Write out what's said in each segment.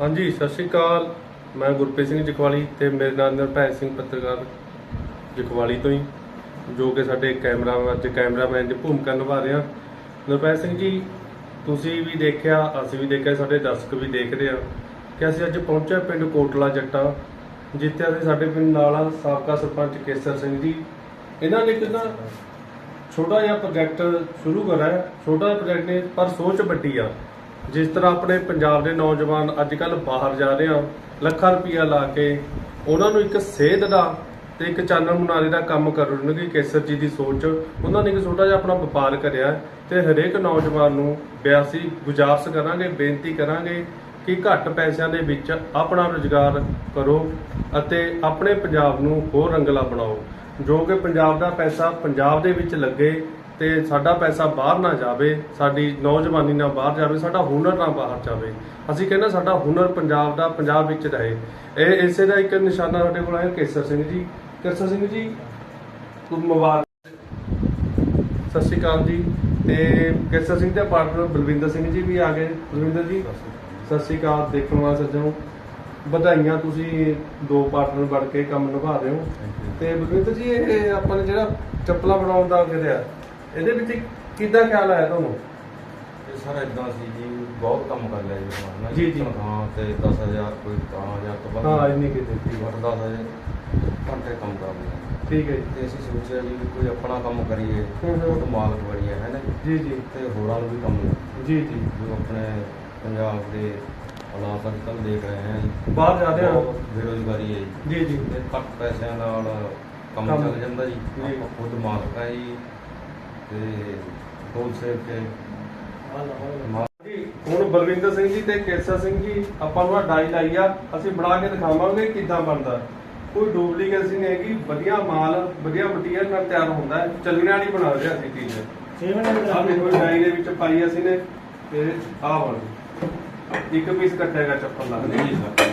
ਹਾਂਜੀ, ਸਤਿ ਸ਼੍ਰੀ ਅਕਾਲ। ਮੈਂ ਗੁਰਪ੍ਰੀਤ ਸਿੰਘ ਜਖਵਾਲੀ ਤੇ ਮੇਰੇ ਨਾਲ ਨਿਰਭੈ ਸਿੰਘ ਪੱਤਰਕਾਰ ਜਖਵਾਲੀ ਤੋਂ ਹੀ, ਜੋ ਕਿ ਸਾਡੇ ਕੈਮਰਾ ਅੱਜ ਕੈਮਰਾਮੈਨ ਦੀ ਭੂਮਿਕਾ ਨਿਭਾ ਰਹੇ ਆ ਨਿਰਭੈ ਸਿੰਘ ਜੀ, ਤੁਸੀਂ ਵੀ ਦੇਖਿਆ, ਅਸੀਂ ਵੀ ਦੇਖਿਆ, ਸਾਡੇ ਦਰਸ਼ਕ ਵੀ ਦੇਖ ਰਹੇ ਆ ਕਿ ਅਸੀਂ ਅੱਜ ਪਹੁੰਚੇ ਪਿੰਡ ਕੋਟਲਾ ਜੱਟਾ, ਜਿੱਥੇ ਅਸੀਂ ਸਾਡੇ ਪਿੰਡ ਨਾਲ ਆ ਸਾਬਕਾ ਸਰਪੰਚ ਕੇਸਰ ਸਿੰਘ ਜੀ। ਇਹਨਾਂ ਨੇ ਇੱਕ ਨਾ ਛੋਟਾ ਜਿਹਾ ਪ੍ਰੋਜੈਕਟ ਸ਼ੁਰੂ ਕਰਾ ਛੋਟਾ ਜਿਹਾ ਪ੍ਰੋਜੈਕਟ ਨੇ, ਪਰ ਸੋਚ ਵੱਡੀ ਆ। ਜਿਸ ਤਰ੍ਹਾਂ ਆਪਣੇ ਪੰਜਾਬ ਦੇ ਨੌਜਵਾਨ ਅੱਜ ਕੱਲ ਬਾਹਰ ਜਾ ਰਹੇ ਆ, ਲੱਖਾਂ ਰੁਪਈਆ ਲਾ ਕੇ ਉਹਨਾਂ ਨੂੰ ਇੱਕ ਸੇਧ ਦਾ ਤੇ ਇੱਕ ਚਾਨਣ ਮੁਨਾਰੇ ਦਾ ਕੰਮ ਕਰਨਗੇ, ਕੇਸਰ ਜੀ ਦੀ ਸੋਚ। ਉਹਨਾਂ ਨੇ ਇੱਕ ਛੋਟਾ ਜਿਹਾ ਆਪਣਾ ਵਪਾਰ ਕਰਿਆ ਹੈ ਤੇ ਹਰੇਕ ਨੌਜਵਾਨ ਨੂੰ ਬਿਆਸੀ ਗੁਜ਼ਾਰਸ਼ ਕਰਾਂਗੇ, ਬੇਨਤੀ ਕਰਾਂਗੇ ਕਿ ਘੱਟ ਪੈਸਿਆਂ ਦੇ ਵਿੱਚ ਆਪਣਾ ਰੁਜ਼ਗਾਰ ਕਰੋ ਅਤੇ ਆਪਣੇ ਪੰਜਾਬ ਨੂੰ ਹੋਰ ਰੰਗਲਾ ਬਣਾਓ। ਜੋ ਕਿ ਪੰਜਾਬ ਦਾ ਪੈਸਾ ਪੰਜਾਬ ਦੇ ਵਿੱਚ ਲੱਗੇ ਤੇ ਸਾਡਾ ਪੈਸਾ ਬਾਹਰ ਨਾ ਜਾਵੇ ਸਾਡੀ ਨੌਜਵਾਨੀ ਨਾ ਬਾਹਰ ਜਾਵੇ ਸਾਡਾ ਹੁਨਰ ਨਾ ਬਾਹਰ ਜਾਵੇ। ਅਸੀਂ ਕਹਿੰਦੇ ਸਾਡਾ ਹੁਨਰ ਪੰਜਾਬ ਦਾ ਪੰਜਾਬ ਵਿੱਚ ਰਹੇ। ਇਹ ਇਸੇ ਦਾ ਇੱਕ ਨਿਸ਼ਾਨਾ ਸਾਡੇ ਕੋਲ ਹੈ ਕੇਸਰ ਸਿੰਘ ਜੀ। ਕੇਸਰ ਸਿੰਘ ਜੀ ਮੁਬਾਰਕ। ਸਤਿ ਸ਼੍ਰੀ ਅਕਾਲ ਜੀ। ਤੇ ਕੇਸਰ ਸਿੰਘ ਦੇ ਪਾਰਟਨਰ ਬਲਵਿੰਦਰ ਸਿੰਘ ਜੀ ਵੀ ਆ ਗਏ। ਬਲਵਿੰਦਰ ਜੀ ਸਤਿ ਸ਼੍ਰੀ ਅਕਾਲ। ਦੇਖਣ ਵਾਲੇ ਸੱਜਣੋ ਵਧਾਈਆਂ ਤੁਸੀਂ ਦੋ ਪਾਰਟਨਰ ਬਣ ਕੇ ਕੰਮ ਨਿਭਾ ਰਹੇ ਹੋ। ਤੇ ਬਲਵਿੰਦਰ ਜੀ ਇਹ ਆਪਾਂ ਨੇ ਜਿਹੜਾ ਚੱਪਲਾਂ ਬਣਾਉਣ ਦਾ ਕਰਿਆ ਇਹਦੇ ਵਿੱਚ ਕਿੱਦਾਂ ਖਿਆਲ ਆਇਆ ਤੁਹਾਨੂੰ? ਇਹ ਸਾਰਾ ਇਦਾਂ ਸੀ ਜੀ ਬਹੁਤ ਕੰਮ ਕਰ ਲਿਆ ਜੀ ਨੇ ਜੀ, ਜੀ। ਹਾਂ ਤੇ 10000 ਕੋਈ 10000 ਤੋਂ ਵੱਧ ਹਾਂ ਇੰਨੀ ਕਿਤੇ ਠੀਕ 10000 ਘੰਟੇ ਕੰਮ ਕਰ ਲਿਆ। ਠੀਕ ਹੈ ਜੀ। ਤੇ ਅਸੀਂ ਸੋਚਿਆ ਜੀ ਵੀ ਕੋਈ ਆਪਣਾ ਕੰਮ ਕਰੀਏ ਹੂੰ, ਹੂੰ। ਉਹ ਮਾਲਕ ਬਣੀਏ ਹੈ ਨਾ ਜੀ? ਜੀ ਤੇ ਹੋਰਾਂ ਨੂੰ ਵੀ ਕੰਮ। ਜੀ ਜੀ। ਜੋ ਆਪਣੇ ਪੰਜਾਬ ਦੇ ਹਾਲਾਤ ਅੱਜ ਕੱਲ੍ਹ ਦੇਖ ਰਹੇ ਹਾਂ ਜੀ। ਬਾਹਰ ਜਾ ਰਹੇ ਹੋ? ਬਹੁਤ ਬੇਰੁਜ਼ਗਾਰੀ ਹੈ ਜੀ। ਜੀ ਜੀ। ਤੇ ਘੱਟ ਪੈਸਿਆਂ ਨਾਲ ਕੰਮ ਕੰਮ। ਚੱਲ ਜਾਂਦਾ ਜੀ। ਜੀ। ਆਪਾਂ ਖੁਦ ਮਾਲਕ ਹੈ ਜੀ। ਤੇ ਹੋਲ ਸੇਲ ਤੇ ਮਾਲ ਜੀ ਹੁਣ ਬਲਵਿੰਦਰ ਸਿੰਘ ਜੀ ਤੇ ਕੇਸਰ ਸਿੰਘ ਜੀ ਆਪਾਂ ਨੂੰ ਆਹ ਡਾਈ ਲਾਈ ਆ ਅਸੀਂ ਬਣਾ ਕੇ ਦਿਖਾਵਾਂਗੇ ਕਿੱਦਾਂ ਬਣਦਾ। ਕੋਈ ਡੁਪਲੀਕੇਟ ਨਹੀਂ ਹੈਗੀ ਵਧੀਆ ਮਾਲ ਵਧੀਆ ਮਟੀਰੀਅਲ ਨਾਲ ਤਿਆਰ ਹੁੰਦਾ ਹੈ। ਚੱਲਣੇ ਵਾਲੀ ਬਣਾ ਰਿਹਾ ਅਸੀਂ ਚੀਜ਼। ਆਹ ਦੇਖੋ ਡਾਈ ਦੇ ਵਿੱਚ ਪਾਈ ਅਸੀਂ ਨੇ ਤੇ ਆਹ ਬਣ ਗਈ। ਇੱਕ ਪੀਸ ਕੱਟੇਗਾ ਚੱਪਲ ਦਾ। ਜੀ ਸਰ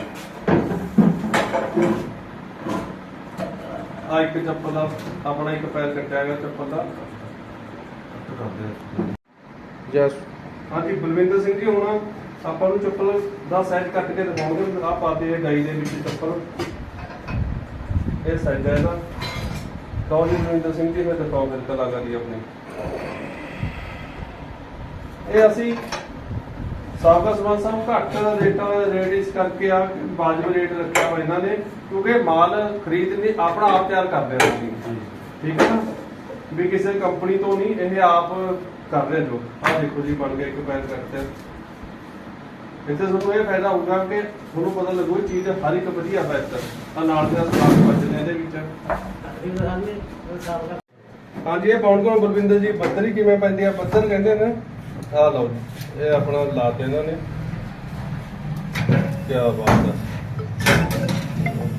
ਆ ਇੱਕ ਚੱਪਲ ਦਾ ਆਪਣਾ ਇੱਕ ਪੈਰ ਕੱਟਿਆ ਗਿਆ ਚੱਪਲ ਦਾ। ਕਰਦੇ ਯੈਸ ਹਾਂਜੀ ਬਲਵਿੰਦਰ ਸਿੰਘ ਜੀ ਹੁਣ ਆਪਾਂ ਨੂੰ ਚੱਪਲ ਦਾ ਸਾਈਜ਼ ਕੱਟ ਕੇ ਦਿਖਾਉਂਗੇ ਆਹ ਪਾਤੇ ਹੈ ਡਾਈ ਦੇ ਵਿੱਚ ਚੱਪਲ। ਇਹ ਸਾਈਜ਼ ਹੈ ਇਹਦਾ। ਲਓ ਜੀ ਬਲਵਿੰਦਰ ਸਿੰਘ ਜੀ ਮੈਂ ਦਿਖਾਉਂ ਫਿਰ ਕਲਾਕਾਰੀ ਆਪਣੀ। ਇਹ ਅਸੀਂ ਸਾਬਕਾ ਸਮਾਨ ਸਾਹਿਬ ਘੱਟ ਰੇਟਾਂ ਰੇਟ ਇਸ ਕਰਕੇ ਆ ਕਿ ਵਾਜਬ ਰੇਟ ਰੱਖਿਆ ਹੋਇਆ ਇਹਨਾਂ ਨੇ ਕਿਉਂਕਿ ਮਾਲ ਖਰੀਦ ਨਹੀਂ ਆਪਣਾ ਆਪ ਤਿਆਰ ਕਰਦੇ ਆ ਠੀਕ ਹੈ ਨਾ? ਵੀ ਕਿਸੇ ਕੰਪਨੀ ਤੋਂ ਨਹੀਂ, ਇਹ ਆਪ ਕਰ ਰਹੇ ਜੋ। ਆਹ ਦੇਖੋ ਜੀ, ਬਣ ਗਿਆ ਇੱਕ ਪੈਰ ਕੱਟਿਆ ਇੱਥੇ ਤੁਹਾਨੂੰ ਇਹ ਫਾਇਦਾ ਹੋਊਗਾ ਕਿ ਤੁਹਾਨੂੰ ਪਤਾ ਲੱਗੂ ਇਹ ਚੀਜ਼ ਹਰ ਇੱਕ ਵਧੀਆ ਹੈ ਇੱਧਰ ਨਾਲ ਦੇ ਸਮਾਨ ਬਚਦੇ ਇਹਦੇ ਵਿੱਚ। ਹਾਂਜੀ, ਇਹ ਬਾਉਂਡ ਕੋਲ ਬਲਵਿੰਦਰ ਜੀ ਬੱਦਰ ਹੀ ਕਿਵੇਂ ਪੈਂਦੀ ਆ? ਬੱਦਰ ਕਹਿੰਦੇ ਨੇ ਆ ਲਓ, ਇਹ ਆਪਣਾ ਲਾਤੇ ਇਹਨਾਂ ਨੇ। ਕੀ ਬਾਤ ਹੈ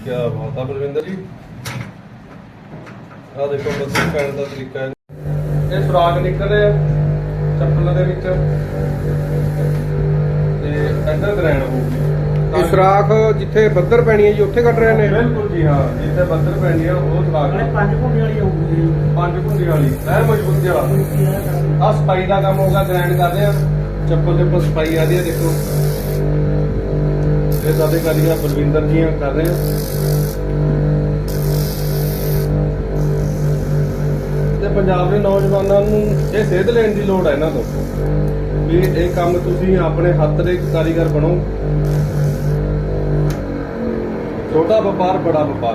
ਕੀ ਬਾਤ ਹੈ ਬਲਵਿੰਦਰ ਜੀ। ਆ ਦੇਖੋ ਬੱਦਰ ਪੈਣ ਦਾ ਤਰੀਕਾ ਹੈ। ਇਹ ਸੁਰਾਗ ਨਿਕਲ ਰਿਹਾ ਚੱਪਲਾਂ ਦੇ ਵਿੱਚ। ਤੇ ਇੱਧਰ ਗ੍ਰੈਂਡ ਹੋਊਗੀ ਇਹ ਸੁਰਾਖ ਜਿੱਥੇ ਬੱਦਰ ਪੈਣੀ ਹੈ ਜੀ ਉੱਥੇ ਕੱਢ ਰਹੇ ਨੇ? ਬਿਲਕੁਲ ਜੀ ਹਾਂ ਜਿੱਥੇ ਬੱਦਰ ਪੈਣੀ ਆ ਉਹ ਸੁਰਾਗ ਹੈ ਪੰਜ ਘੁੰਡੇ ਵਾਲੀ ਆਉਂਦੀ ਪੰਜ ਕੁੰਡੀ ਵਾਲੀ। ਐ ਮਜ਼ਬੂਤ ਜਿਹਾ। ਆ ਸਪਾਈ ਦਾ ਕੰਮ ਹੋਗਾ ਗ੍ਰੈਂਡ ਕਰਦੇ ਆ ਚੱਪਲ ਦੇ ਉੱਪਰ ਸਪਾਈ ਆ ਰਹੀ ਹੈ ਦੇਖੋ। ਇਹ ਸਾਡੇ ਕਾਰੀਗਰ ਬਲਵਿੰਦਰ ਜੀ ਆ ਕਰ ਰਹੇ ਆ। ਤੇ ਪੰਜਾਬ ਦੇ ਨੌਜਵਾਨਾਂ ਨੂੰ ਇਹ ਸੇਧ ਲੈਣ ਦੀ ਲੋੜ ਹੈ ਇਹਨਾਂ ਤੋਂ। ਵੀ ਇਹ ਕੰਮ ਤੁਸੀਂ ਆਪਣੇ ਹੱਥ ਦੇ ਕਾਰੀਗਰ ਬਣੋ। ਛੋਟਾ ਵਪਾਰ, ਬੜਾ ਵਪਾਰ।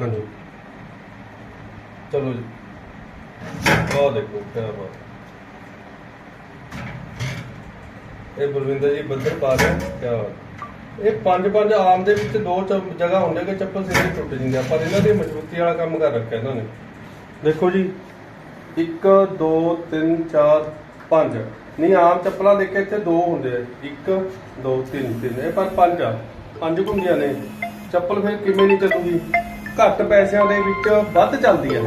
ਹਾਂਜੀ। ਚਲੋ ਜੀ। ਆਹ ਦੇਖੋ, ਕਿਆ ਬਾਤ। ਇਹ ਬਲਵਿੰਦਰ ਜੀ ਬੱਦਰ ਪਾ ਰਹੇ ਕਿਆ ਬਾਤ। ਇਹ ਪੰਜ ਪੰਜ ਆਮ ਦੇ ਵਿੱਚ ਦੋ ਚ- ਜਗ੍ਹਾ ਹੁੰਦੇ ਕਿ ਚੱਪਲ ਸਿੱਧੀ ਟੁੱਟ ਜਾਂਦੀ ਆ, ਪਰ ਇਹਨਾਂ ਦੀ ਮਜ਼ਬੂਤੀ ਵਾਲਾ ਕੰਮ ਕਰ ਰੱਖਿਆ ਇਹਨਾਂ ਨੇ। ਦੇਖੋ ਜੀ 1 2 3 4 5 ਨਹੀਂ ਆਮ ਚੱਪਲਾਂ ਦੇਖੇ ਇੱਥੇ ਦੋ ਹੁੰਦੇ ਆ। 1 2 3 3 ਇਹ ਪਰ ਪੰਜ ਆ। ਪੰਜ ਹੁੰਦੀਆਂ ਨੇ। ਚੱਪਲ ਫਿਰ ਕਿਵੇਂ ਨਹੀਂ ਚੱਲੂਗੀ? ਘੱਟ ਪੈਸਿਆਂ ਦੇ ਵਿੱਚ ਵੱਧ ਚੱਲਦੀ ਹੈ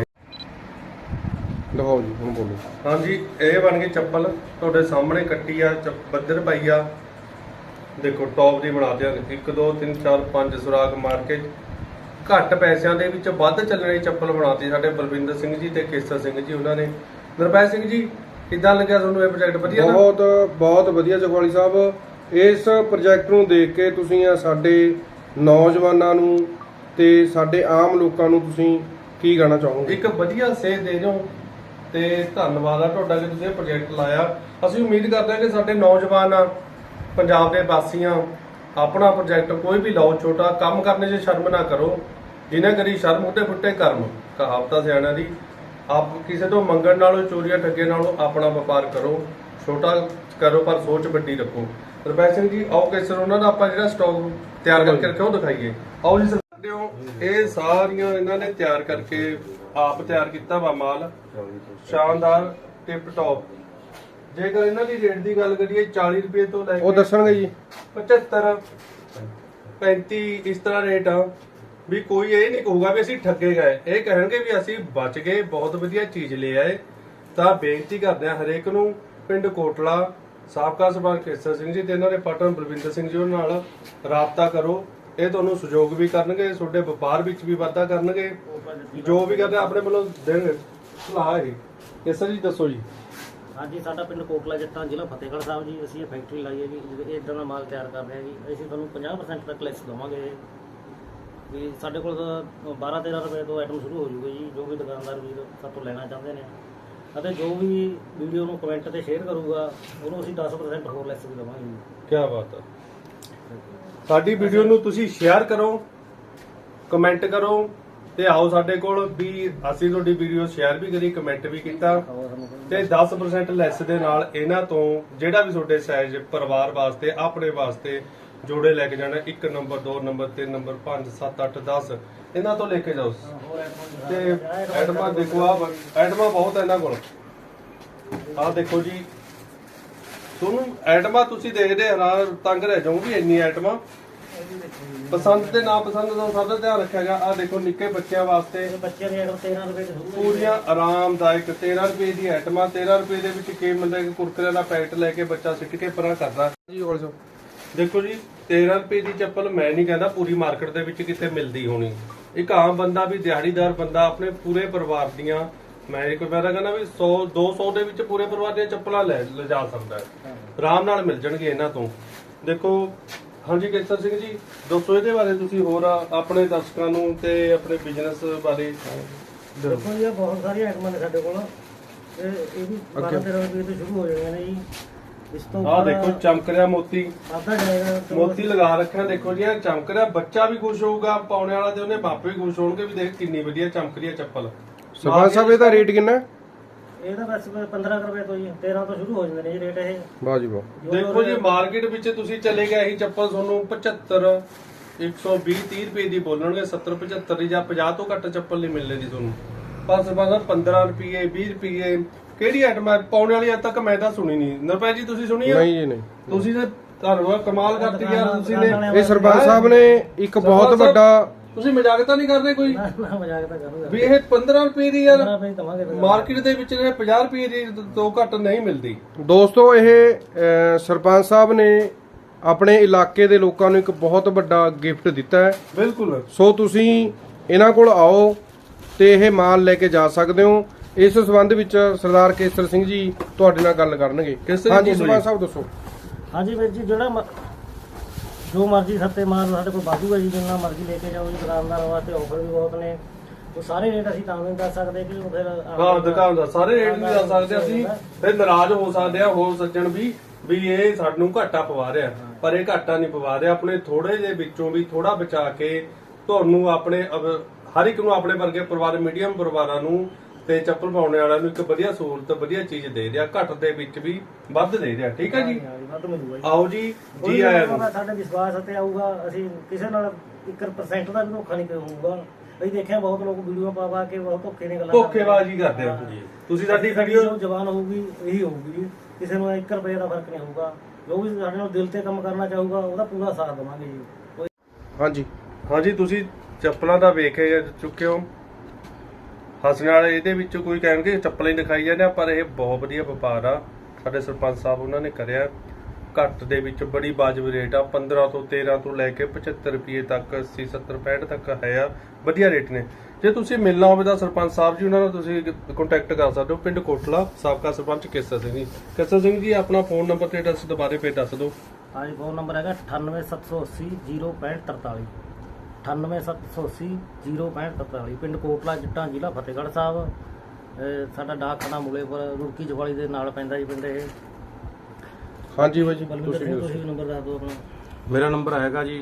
ਦਿਖਾਓ ਜੀ ਹੁਣ ਬੋਲੋ। ਹਾਂਜੀ ਇਹ ਬਣ ਗਈ ਚੱਪਲ। ਤੁਹਾਡੇ ਸਾਹਮਣੇ ਕੱਟੀ ਆ ਬੱਦਰ ਪਾਈ ਆ। ਦੇਖੋ ਟੌਪ ਦੀ ਬਣਾਤੇ ਆ 1 2 3 4 5 ਸੁਰਾਗ ਮਾਰ ਕੇ ਘੱਟ ਪੈਸਿਆਂ ਦੇ ਵਿੱਚ ਵੱਧ ਚੱਲਣੀ ਚੱਪਲ ਬਣਾਤੀ ਸਾਡੇ ਬਲਵਿੰਦਰ ਸਿੰਘ ਜੀ ਤੇ ਕੇਸਰ ਸਿੰਘ ਜੀ ਉਹਨਾਂ ਨੇ। ਨਿਰਭੈ ਸਿੰਘ ਜੀ ਕਿੱਦਾਂ ਲੱਗਿਆ ਤੁਹਾਨੂੰ ਇਹ ਪ੍ਰੋਜੈਕਟ ਵਧੀਆ ਨਾ? ਬਹੁਤ ਬਹੁਤ ਵਧੀਆ ਜਗਵਾਲੀ ਸਾਹਿਬ। ਇਸ ਪ੍ਰੋਜੈਕਟ ਨੂੰ ਦੇਖ ਕੇ ਤੁਸੀਂ ਆ ਸਾਡੇ ਨੌਜਵਾਨਾਂ ਨੂੰ ਤੇ ਸਾਡੇ ਆਮ ਲੋਕਾਂ ਨੂੰ ਤੁਸੀਂ ਕੀ ਕਹਿਣਾ ਚਾਹੋਗੇ? ਇੱਕ ਵਧੀਆ ਸੇਧ ਦੇ ਜੋ ਤੇ ਧੰਨਵਾਦ ਆ ਤੁਹਾਡਾ ਕਿ ਤੁਸੀਂ ਇਹ ਪ੍ਰੋਜੈਕਟ ਲਾਇਆ। ਅਸੀਂ ਉਮੀਦ ਕਰਦੇ ਹਾਂ ਕਿ ਸਾਡੇ ਨੌਜਵਾਨ ਪੰਜਾਬ ਦੇ ਵਾਸੀਆਂ ਆਪਣਾ ਪ੍ਰੋਜੈਕਟ ਕੋਈ ਵੀ ਲਾਓ ਛੋਟਾ ਕੰਮ ਕਰਨੇ 'ਚ ਸ਼ਰਮ ਨਾ ਕਰੋ। ਜਿਨ੍ਹਾਂ ਕਰੀ ਸ਼ਰਮ ਉਹਦੇ ਫੁੱਟੇ ਕਰਮ ਕਹਾਵਤਾਂ ਸਿਆਣਾ ਦੀ। ਆਪ ਕਿਸੇ ਤੋਂ ਮੰਗਣ ਨਾਲੋਂ ਚੋਰੀਆਂ ਠੱਗੇ ਨਾਲੋਂ ਆਪਣਾ ਵਪਾਰ ਕਰੋ ਛੋਟਾ ਕਰੋ ਪਰ ਸੋਚ ਵੱਡੀ ਰੱਖੋ। ਰੁਪੈ ਸਿੰਘ ਜੀ ਆਓ ਕਿਸਰ ਉਹਨਾਂ ਦਾ ਆਪਾਂ ਜਿਹੜਾ ਸਟਾਕ ਤਿਆਰ ਕਰਕੇ ਰੱਖਿਆ ਉਹ ਦਿਖਾਈਏ। ਆਓ ਜੀ ਸਕਦੇ ਹੋ ਇਹ ਸਾਰੀਆਂ ਇਹਨਾਂ ਨੇ ਤਿਆਰ ਕਰਕੇ ਆਪ ਤਿਆਰ ਕੀਤਾ ਵਾ ਮਾਲ। ਸ਼ਾਨਦਾਰ ਟਿਪ ਟੌਪ ਜੇਕਰ ਇਹਨਾਂ ਦੀ ਰੇਟ ਦੀ ਗੱਲ ਕਰੀਏ 40 ਰੁਪਏ ਤੋਂ ਲੈ ਉਹ ਕੇ ਦੱਸਣਗੇ ਜੀ। 75 35 ਇਸ ਤਰ੍ਹਾਂ ਰੇਟ ਆ। ਵੀ ਕੋਈ ਇਹ ਨਹੀਂ ਕਹੂਗਾ ਵੀ ਅਸੀਂ ਠੱਗੇ ਗਏ। ਇਹ ਕਹਿਣਗੇ ਵੀ ਅਸੀਂ ਬਚ ਗਏ, ਬਹੁਤ ਵਧੀਆ ਚੀਜ਼ ਲੈ ਆਏ। ਤਾਂ ਬੇਨਤੀ ਕਰਦੇ ਆ ਹਰੇਕ ਨੂੰ, ਪਿੰਡ ਕੋਟਲਾ, ਸਾਬਕਾ ਸਰਪੰਚ ਕੇਸਰ ਸਿੰਘ ਜੀ ਤੇ ਇਹਨਾਂ ਦੇ ਪਾਟਨ ਬਲਵਿੰਦਰ ਸਿੰਘ ਜੀ ਉਹਨਾਂ ਨਾਲ ਰਾਬਤਾ ਕਰੋ। ਇਹ ਤੁਹਾਨੂੰ ਸਹਿਯੋਗ ਵੀ ਕਰਨਗੇ, ਤੁਹਾਡੇ ਵਪਾਰ ਵਿੱਚ ਵੀ ਵਾਧਾ ਕਰਨਗੇ। ਜੋ ਵੀ ਕਰਦੇ ਆਪਣੇ ਵੱਲੋਂ ਦੇਣਗੇ ਸਲਾਹ ਹੈ। ਕੇਸਰ ਜੀ, ਦੱਸੋ ਜੀ। ਹਾਂਜੀ, ਸਾਡਾ ਪਿੰਡ ਕੋਟਲਾ ਜੱਟਾਂ ਜ਼ਿਲ੍ਹਾ ਫਤਿਹਗੜ੍ਹ ਸਾਹਿਬ ਜੀ, ਅਸੀਂ ਇਹ ਫੈਕਟਰੀ ਲਾਈ ਹੈ ਜੀ, ਇਹ ਇਦਾਂ ਦਾ ਮਾਲ ਤਿਆਰ ਕਰ ਰਹੇ ਹਾਂ ਜੀ। ਅਸੀਂ ਤੁਹਾਨੂੰ 50% ਤੱਕ ਲੈਸ ਦਵਾਂਗੇ ਵੀ ਸਾਡੇ ਕੋਲ ਤਾਂ 12 13 ਰੁਪਏ ਤੋਂ ਆਈਟਮ ਸ਼ੁਰੂ ਹੋ ਜੂਗਾ ਜੀ, ਜੋ ਵੀ ਦੁਕਾਨਦਾਰ ਵੀਰ ਸਾਡੇ ਲੈਣਾ ਚਾਹੁੰਦੇ ਨੇ। ਅਤੇ ਜੋ ਵੀ ਵੀਡੀਓ ਨੂੰ ਕਮੈਂਟ ਤੇ ਸ਼ੇਅਰ ਕਰੂਗਾ, ਉਹਨੂੰ ਅਸੀਂ 10% ਹੋਰ ਲੈਸ ਵੀ ਦਵਾਂਗੇ ਜੀ। ਕੀ ਬਾਤ ਹੈ ਸਾਡੀ ਵੀਡੀਓ ਨੂੰ ਤੁਸੀਂ ਸ਼ੇਅਰ ਕਰੋ ਕਮੈਂਟ ਕਰੋ, ਤੇ ਆਓ ਸਾਡੇ ਕੋਲ ਵੀ ਅਸੀਂ ਤੁਹਾਡੀ ਵੀਡੀਓ ਸ਼ੇਅਰ ਵੀ ਕਰੀ ਕਮੈਂਟ ਵੀ ਕੀਤਾ ਹੋਰ ਸਾਨੂੰ ਤੇ 10% ਲੈਸ ਦੇ ਨਾਲ ਇਹਨਾਂ ਤੋਂ ਜਿਹੜਾ ਵੀ ਤੁਹਾਡੇ ਸਾਈਜ਼ ਪਰਿਵਾਰ ਵਾਸਤੇ, ਆਪਣੇ ਵਾਸਤੇ ਜੋੜੇ ਲੈ ਕੇ ਜਾਣਾ ਇੱਕ ਨੰਬਰ 2 ਨੰਬਰ 3 ਨੰਬਰ 5 7 8 10 ਇਹਨਾਂ ਤੋਂ ਲੈ ਕੇ ਜਾਓ। ਤੇ ਐਟਮਾਂ ਦੇਖੋ ਆ ਐਟਮਾਂ ਬਹੁਤ ਹੈ ਇਹਨਾਂ ਕੋਲ। ਆਹ ਦੇਖੋ ਜੀ। ਤੁਹਾਨੂੰ ਐਟਮਾਂ ਤੁਸੀਂ ਦੇਖਦੇ ਹੈਰਾਨ ਤੰਗ ਰਹਿ ਜਾਓਗੇ ਇੰਨੀ ਐਟਮਾਂ। ਪਸੰਦ ਤੇ ਨਾ ਪਸੰਦ ਦਾ ਸਭ ਦਾ ਧਿਆਨ ਰੱਖਿਆ ਗਿਆ। ਆ ਦੇਖੋ ਨਿੱਕੇ ਬੱਚਿਆਂ ਵਾਸਤੇ ਇਹ ਬੱਚਿਆਂ ਦੀ ਆਈਟਮ 13 ਰੁਪਏ ਜੀ। ਪੂਰੀਆਂ ਆਰਾਮਦਾਇਕ 13 ਰੁਪਏ ਦੀ ਐਟਮਾਂ। 13 ਰੁਪਏ ਦੇ ਵਿੱਚ ਕੀ ਮਿਲਦਾ ਕਿ ਕੁਰਕਰੇ ਦਾ ਪੈਕਟ ਲੈ ਕੇ ਬੱਚਾ ਸਿੱਟ ਕੇ ਪਰਾਂ ਕਰਦਾ। ਜੀ ਹੋਰ ਸਭ ਦੇਖੋ ਜੀ 13 ਰੁਪਏ ਦੀ ਚੱਪਲ ਮੈਂ ਨਹੀਂ ਕਹਿੰਦਾ ਪੂਰੀ ਮਾਰਕੀਟ ਦੇ ਵਿੱਚ ਕਿਤੇ ਮਿਲਦੀ ਹੋਣੀ। ਇੱਕ ਆਮ ਬੰਦਾ ਵੀ ਦਿਹਾੜੀਦਾਰ ਬੰਦਾ ਆਪਣੇ ਪੂਰੇ ਪਰਿਵਾਰ ਦੀਆਂ ਮੈਂ ਇੱਕ ਵਾਰ ਕਹਿੰਦਾ ਵੀ 100 200 ਦੇ ਵਿੱਚ ਪੂਰੇ ਪਰਿਵਾਰ ਦੀਆਂ ਚੱਪਲਾਂ ਲੈ ਲਿਜਾ ਸਕਦਾ ਹੈ। ਆਰਾਮ ਨਾਲ ਮਿਲ ਜਾਣਗੇ ਇਹਨਾਂ ਤੋਂ। ਦੇਖੋ ਹਾਂਜੀ ਕੇਸਰ ਸਿੰਘ ਜੀ ਦੱਸੋ ਇਹਦੇ ਬਾਰੇ ਤੁਸੀਂ ਹੋਰ ਆਪਣੇ ਦਰਸ਼ਕਾਂ ਨੂੰ ਤੇ ਆਪਣੇ ਬਿਜ਼ਨਸ ਬਾਰੇ। ਦੱਸੋ। ਦੇਖੋ ਜੀ ਇਹ ਬਹੁਤ ਸਾਰੀਆਂ ਆਈਟਮਾਂ ਨੇ ਸਾਡੇ ਕੋਲ। ਇਹ ਇਹ ਵੀ 12 13 ਰੁਪਏ ਤੋਂ ਸ਼ੁਰੂ ਹੋ ਜਾਣੀਆਂ ਨੇ ਜੀ। ਇਸ ਤੋਂ ਆਹ ਦੇਖੋ ਚਮਕ ਰਿਹਾ ਮੋਤੀ। ਜਾਏਗਾ ਤੇ ਮੋਤੀ ਲਗਾ ਰੱਖਿਆ ਦੇਖੋ ਜੀ ਇਹ ਚਮਕ ਰਿਹਾ। ਬੱਚਾ ਵੀ ਖੁਸ਼ ਹੋਊਗਾ ਪਾਉਣੇ ਵਾਲਾ ਤੇ ਉਹਨੇ ਬਾਪੇ ਵੀ ਖੁਸ਼ ਹੋਣਗੇ ਵੀ ਦੇਖ ਕਿੰਨੀ ਵਧੀਆ ਚਮਕ ਰਹੀ ਹੈ ਚੱਪਲ। ਸਰਪੰਚ ਸਾਹਿਬ ਇਹਦਾ ਰੇਟ ਕਿੰਨਾ ਹੈ? ਇਹਦਾ ਬਸ 15 ਕੁ ਰੁਪਏ ਤੋਂ ਜੀ 13 ਤੋਂ ਸ਼ੁਰੂ ਹੋ ਜਾਂਦੇ ਨੇ ਜੀ ਰੇਟ ਇਹ। ਵਾਹ ਜੀ ਵਾਹ। ਦੇਖੋ ਜੀ ਮਾਰਕੀਟ ਵਿੱਚ ਤੁਸੀਂ ਚਲੇ ਗਏ ਇਹੀ ਚੱਪਲ ਤੁਹਾਨੂੰ 75 120 30 ਰੁਪਏ ਦੀ ਬੋਲਣਗੇ 70 75 ਦੀ ਜਾਂ 50 ਤੋਂ ਘੱਟ ਚੱਪਲ ਨਹੀਂ ਮਿਲਣੀ ਦੀ ਤੁਹਾਨੂੰ। ਪਰ ਸਰਪੰਚ 15 ਰੁਪਏ 20 ਰੁਪਏ ਕਿਹੜੀ ਆਈਟਮ ਹੈ ਪਾਉਣੇ ਵਾਲੀ ਅੱਜ ਤੱਕ ਮੈਂ ਤਾਂ ਸੁਣੀ ਨਹੀਂ। ਨਰਪੈ ਜੀ ਤੁਸੀਂ ਸੁਣੀ ਨਹੀਂ ਜੀ ਨਹੀਂ। ਤੁਸੀਂ ਤੇ ਧੰਨਵਾਦ ਕਮਾਲ ਕਰਤੀ ਯਾਰ ਤੁਸੀਂ ਨੇ ਇਹ ਸਰਪੰਚ ਸਾਹਿਬ ਨੇ ਇੱਕ ਬਹੁਤ ਸਾਹਿਬ, ਵੱਡਾ ਤੁਸੀਂ ਮਜ਼ਾਕ ਤਾਂ ਨਹੀਂ ਕਰਦੇ ਕੋਈ? ਨਾ ਨਾ ਮਜ਼ਾਕ ਤਾਂ ਕਰੂੰਗਾ। ਵੀ ਇਹ 15 ਰੁਪਏ ਦੀ ਯਾਰ 15 ਰੁਪਏ ਦਵਾਂਗੇ ਤਾਂ। ਮਾਰਕੀਟ ਦੇ ਵਿੱਚ ਇਹ 50 ਰੁਪਏ ਦੀ ਤੋਂ ਘੱਟ ਨਹੀਂ ਮਿਲਦੀ। ਦੋਸਤੋ ਇਹ ਸਰਪੰਚ ਸਾਹਿਬ ਨੇ ਆਪਣੇ ਇਲਾਕੇ ਦੇ ਲੋਕਾਂ ਨੂੰ ਇੱਕ ਬਹੁਤ ਵੱਡਾ ਗਿਫਟ ਦਿੱਤਾ ਹੈ। ਬਿਲਕੁਲ। ਸੋ ਤੁਸੀਂ ਇਹਨਾਂ ਕੋਲ ਆਓ ਤੇ ਇਹ ਮਾਲ ਲੈ ਕੇ ਜਾ ਸਕਦੇ ਹੋ। ਇਸ ਸੰਬੰਧ ਵਿੱਚ ਸਰਦਾਰ ਕੇਸਰ ਸਿੰਘ ਜੀ ਤੁਹਾਡੇ ਨਾਲ ਗੱਲ ਕਰਨਗੇ। ਕੇਸਰ ਜੀ ਹਾਂਜੀ ਬੋਲੋ ਸਰਪੰਚ। ਸਾਹਿਬ ਦੱਸੋ। ਹਾਂਜੀ ਵੀਰ ਜੀ ਜਿਹੜਾ ਮ- ਜੋ ਮਰਜ਼ੀ ਸੱਤੇ ਮਾਰ ਸਾਡੇ ਕੋਲ ਵਾਧੂ ਹੈ ਜੀ ਜਿੰਨਾ ਮਰਜ਼ੀ ਲੈ ਕੇ ਜਾਓ ਜੀ ਦੁਕਾਨਦਾਰ ਵਾਸਤੇ ਆਫਰ ਵੀ ਬਹੁਤ ਨੇ। ਉਹ ਸਾਰੇ ਰੇਟ ਅਸੀਂ ਤਾਂ ਨਹੀਂ ਦੱਸ ਸਕਦੇ ਕਿ ਉਹ ਫਿਰ ਹਾਂ ਦੁਕਾਨਦਾਰ ਸਾਰੇ ਰੇਟ ਨਹੀਂ ਦੱਸ ਸਕਦੇ ਅਸੀਂ। ਫਿਰ ਨਾਰਾਜ਼ ਹੋ ਸਕਦੇ ਆ ਹੋਰ ਸੱਜਣ ਵੀ ਵੀ ਇਹ ਸਾਨੂੰ ਘਾਟਾ ਪਵਾ ਰਿਹਾ। ਪਰ ਇਹ ਘਾਟਾ ਨਹੀਂ ਪਵਾ ਰਿਹਾ। ਆਪਣੇ ਥੋੜੇ ਦੇ ਵਿੱਚੋਂ ਵੀ ਥੋੜਾ ਬਚਾ ਕੇ ਤੁਹਾਨੂੰ ਆਪਣੇ ਹਰ ਇੱਕ ਨੂੰ ਆਪਣੇ ਵਰਗੇ ਪਰਿਵਾਰ ਮੀਡੀਅਮ ਪਰਿਵਾਰਾਂ ਨੂੰ ਤੇ ਚੱਪਲ ਪਾਉਣ ਵਾਲਿਆਂ ਨੂੰ ਇੱਕ ਵਧੀਆ ਸਹੂਲਤ ਵਧੀਆ ਚੀਜ਼ ਦੇ ਰਿਹਾ ਘੱਟ ਦੇ ਵਿੱਚ ਵੀ ਵੱਧ ਦੇ ਰਿਹਾ ਠੀਕ ਹੈ ਜੀ? ਵੱਧ ਮਿਲੂਗਾ ਜੀ। ਆਓ ਜੀ ਜੀ ਆਇਆਂ ਨੂੰ। ਸਾਡੇ ਵਿਸ਼ਵਾਸ ਅਤੇ ਆਊਗਾ ਅਸੀਂ ਕਿਸੇ ਨਾਲ 1% ਦਾ ਵੀ ਧੋਖਾ ਨਹੀਂ ਕਰੂਗਾ ਅਸੀਂ ਦੇਖਿਆ ਬਹੁਤ ਲੋਕ ਵੀਡੀਓ ਪਾ ਪਾ ਕੇ ਬਹੁਤ ਧੋਖੇ ਨੇ ਗੱਲਾਂ ਧੋਖੇਬਾਜ਼ੀ ਕਰਦੇ ਆ। ਤੁਸੀਂ ਸਾਡੀ ਵੀਡੀਓ ਜਵਾਨ ਹੋਊਗੀ ਇਹੀ ਹੋਊਗੀ ਕਿਸੇ ਨੂੰ 1 ਰੁਪਏ ਦਾ ਫ਼ਰਕ ਨਹੀਂ ਹੋਊਗਾ। ਜੋ ਵੀ ਸਾਡੇ ਨਾਲ ਦਿਲ ਤੇ ਕੰਮ ਕਰਨਾ ਚਾਹੂਗਾ ਉਹਦਾ ਪੂਰਾ ਸਾਥ ਦੇਵਾਂਗੇ ਜੀ। ਹਾਂਜੀ। ਹਾਂਜੀ ਤੁਸੀਂ ਚੱਪਲਾਂ ਦਾ ਵੇਖ ਚੁੱਕੇ ਹੋ। ਹੱਸਣ ਵਾਲੇ ਇਹਦੇ ਵਿੱਚ ਕੋਈ ਕਹਿਣਗੇ ਚੱਪਲਾਂ ਹੀ ਦਿਖਾਈ ਜਾਂਦੇ ਆ, ਪਰ ਇਹ ਬਹੁਤ ਵਧੀਆ ਵਪਾਰ ਆ। ਸਾਡੇ ਸਰਪੰਚ ਸਾਹਿਬ ਉਹਨਾਂ ਨੇ ਕਰਿਆ। ਘੱਟ ਦੇ ਵਿੱਚ ਬੜੀ ਵਾਜਬ ਰੇਟ ਆ। 15 ਤੋਂ 13 ਤੋਂ ਲੈ ਕੇ 75 ਰੁਪਏ ਤੱਕ 80 70 65 ਤੱਕ ਹੈ ਆ। ਵਧੀਆ ਰੇਟ ਨੇ। ਜੇ ਤੁਸੀਂ ਮਿਲਣਾ ਹੋਵੇ ਤਾਂ ਸਰਪੰਚ ਸਾਹਿਬ ਜੀ, ਉਹਨਾਂ ਨਾਲ ਤੁਸੀਂ ਕੰਟੈਕਟ ਕਰ ਸਕਦੇ ਹੋ। ਪਿੰਡ ਕੋਟਲਾ, ਸਾਬਕਾ ਸਰਪੰਚ ਕੇਸਰ ਸਿੰਘ ਜੀ। ਕੇਸਰ ਸਿੰਘ ਜੀ, ਆਪਣਾ ਫੋਨ ਨੰਬਰ ਤੇ ਐਡਰੈਸ ਦੁਬਾਰੇ ਫੇਰ ਦੱਸ ਦਿਓ। ਹਾਂਜੀ ਫੋਨ ਨੰਬਰ ਹੈਗਾ 98780 06543 98780 06543 ਪਿੰਡ ਕੋਟਲਾ ਜੱਟਾਂ ਜ਼ਿਲ੍ਹਾ ਫਤਿਹਗੜ੍ਹ ਸਾਹਿਬ ਸਾਡਾ ਡਾਕਖਾਨਾ ਮੂਲੇਪੁਰ ਰੁੜਕੀ ਜਵਾਲੀ ਦੇ ਨਾਲ ਪੈਂਦਾ ਜੀ ਪਿੰਡ ਇਹ ਹਾਂਜੀ ਬਾਈ ਜੀ ਬਲਵਿੰਦਰ ਤੁਸੀਂ ਸਿੰਘ ਦੱਸੋ। ਤੁਸੀਂ ਵੀ ਨੰਬਰ ਦੱਸ ਦਿਓ ਆਪਣਾ ਮੇਰਾ ਨੰਬਰ ਹੈਗਾ ਜੀ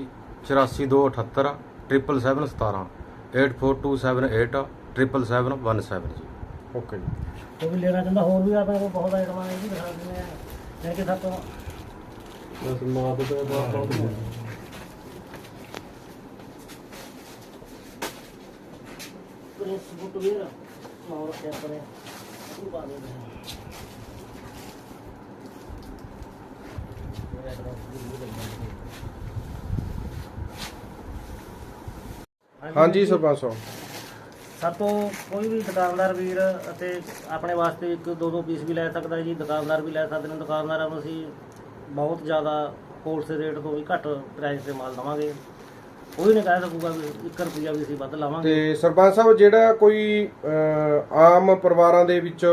84278 77717 84278 77717 ਜੀ ਓਕੇ ਜੀ ਉਹ ਵੀ ਲੈਣਾ ਚਾਹੁੰਦਾ ਹੋਰ ਵੀ ਆਪਣੇ ਕੋਲ ਬਹੁਤ ਆਈਟਮਾਂ ਨੇ ਇਹ ਵੀ ਦਿਖਾ ਦਿੰਦੇ ਆ ਜਿਵੇਂ ਕਿ ਸਾਤੋਂ ਬਸ ਮਾਂ ਤੇ ਬਾਪ ਆਪਣੇ ਉਹ ਪਾ ਦਿੰਦੇ ਆ ਹਾਂਜੀ ਸਰਪੰਚ ਸਾਹਿਬ। ਸਾਤੋਂ ਕੋਈ ਵੀ ਦੁਕਾਨਦਾਰ ਵੀਰ ਅਤੇ ਆਪਣੇ ਵਾਸਤੇ ਇੱਕ ਦੋ ਦੋ ਪੀਸ ਵੀ ਲੈ ਸਕਦਾ ਜੀ ਦੁਕਾਨਦਾਰ ਵੀ ਲੈ ਸਕਦੇ ਨੇ। ਦੁਕਾਨਦਾਰਾਂ ਨੂੰ ਅਸੀਂ ਬਹੁਤ ਜ਼ਿਆਦਾ ਹੋਲਸੇਲ ਰੇਟ ਤੋਂ ਵੀ ਘੱਟ ਪ੍ਰਾਈਸ ਤੇ ਮਾਲ ਦਵਾਂਗੇ। ਕੋਈ ਨਹੀਂ ਕਹਿ ਸਕੂਗਾ ਵੀ 1 ਰੁਪਿਆ ਵੀ ਅਸੀਂ ਵੱਧ ਲਾਵਾਂਗੇ। ਤੇ ਸਰਪੰਚ ਸਾਹਿਬ ਜਿਹੜਾ ਕੋਈ ਅਹ, ਆਮ ਪਰਿਵਾਰਾਂ ਦੇ ਵਿੱਚ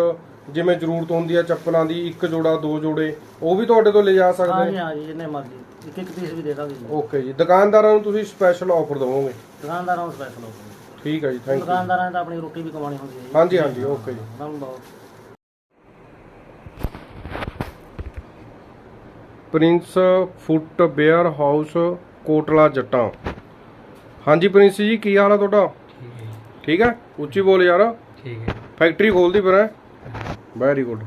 ਜਿਵੇਂ ਜ਼ਰੂਰਤ ਹੁੰਦੀ ਹੈ ਚੱਪਲਾਂ ਦੀ ਇੱਕ ਜੋੜਾ ਦੋ ਜੋੜੇ ਉਹ ਵੀ ਤੁਹਾਡੇ ਤੋਂ ਲਿਜਾ ਸਕਦੇ ਜੀ ਨੇ? ਹਾਂ ਜੀ ਜਿੰਨੇ ਮਰਜ਼ੀ ਇੱਕ ਇੱਕ ਪੀਸ ਵੀ ਦੇ ਦਾਂਗੇ ਜੀ। ਓਕੇ ਜੀ। ਦੁਕਾਨਦਾਰਾਂ ਨੂੰ ਤੁਸੀਂ ਸਪੈਸ਼ਲ ਆਫਰ ਦਵੋਗੇ? ਦੁਕਾਨਦਾਰਾਂ ਨੂੰ ਸਪੈਸ਼ਲ ਹੋ ਠੀਕ ਹੈ ਜੀ ਥੈਂਕ ਯੂ ਦੁਕਾਨਦਾਰਾਂ ਨੇ ਤਾਂ ਆਪਣੀ ਰੋਟੀ ਵੀ ਕਮਾਉਣੀ ਹੁੰਦੀ ਹੈ ਜੀ। ਹਾਂਜੀ ਹਾਂਜੀ ਓਕੇ ਜੀ। ਉਹਨਾਂ ਨੂੰ ਬਹੁਤ। Prince footwear house Kotla Jattan. ਹਾਂਜੀ ਪ੍ਰਿੰਸ ਜੀ ਕੀ ਹਾਲ ਆ ਤੁਹਾਡਾ? ਠੀਕ ਹੈ ਉੱਚੀ ਬੋਲ ਯਾਰ। ਠੀਕ ਹੈ ਫੈਕਟਰੀ ਖੋਲਦੀ ਫਿਰ ਵੈਰੀ ਗੁੱਡ